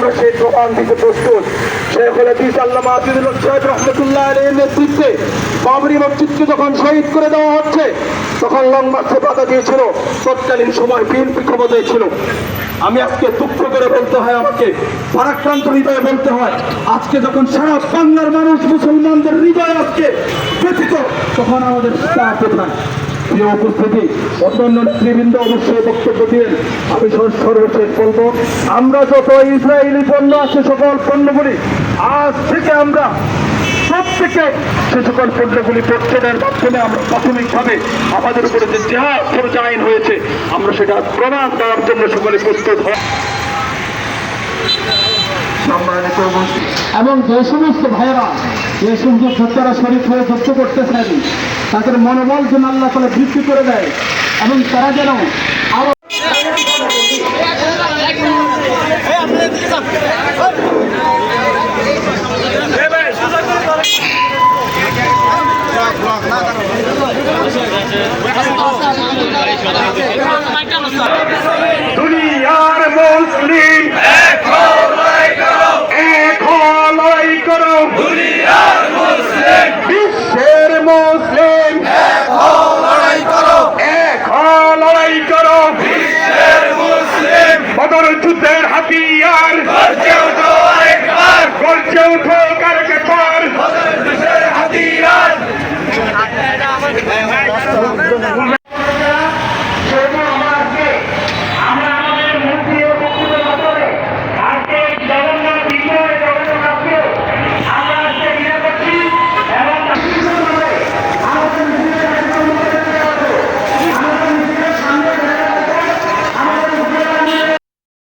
প্রাণ দিতে প্রস্তুত। শেখ হাদিস আল্লামা আজিদুল সাহেব রহমতুল্লাহ নেতৃত্বে বাবরি মসজিদকে যখন শহীদ করে দেওয়া হচ্ছে, তখন বাধা দিয়েছিল, তৎকালীন সময় বিএনপি ক্ষমতায় ছিল। আমি আজকে দুঃখ করে বলতে হয়, আমাকে পরাক্রান্ত হৃদয়ে বলতে হয়, আজকে যখন সারা বাংলার মানুষ মুসলমানদের হৃদয় আজকে ব্যথিত, তখন আমাদের কোথায় প্রিয় উপস্থিতি, অন্যান্য নেতৃবৃন্দ অবশ্যই বক্তব্য দিলেন আমি সর- সর্বশেষ বলব আমরা যত ইসরায়েলি পণ্য আছে, সকল পণ্যগুলি, আজ থেকে আমরা প্রত্যেকে সে সকল পণ্যগুলি প্রচ্ছদের মাধ্যমে আমরা প্রাথমিকভাবে আমাদের উপরে যে জেহাদ ফরজ আইন হয়েছে, আমরা সেটা প্রমাণ দেওয়ার জন্য সকলে প্রস্তুত হয়। এবং যে সমস্ত ভাইয়েরা যে সমস্ত সত্যারা শরীর হয়ে যুদ্ধ করতেছেন, তাদের মনোবল যেন আল্লাহ তালা বৃদ্ধি করে দেয় এবং তারা যেন মুক্তিযুদ্ধের হাতিয়ার। গর্জে উঠো কারকে পর।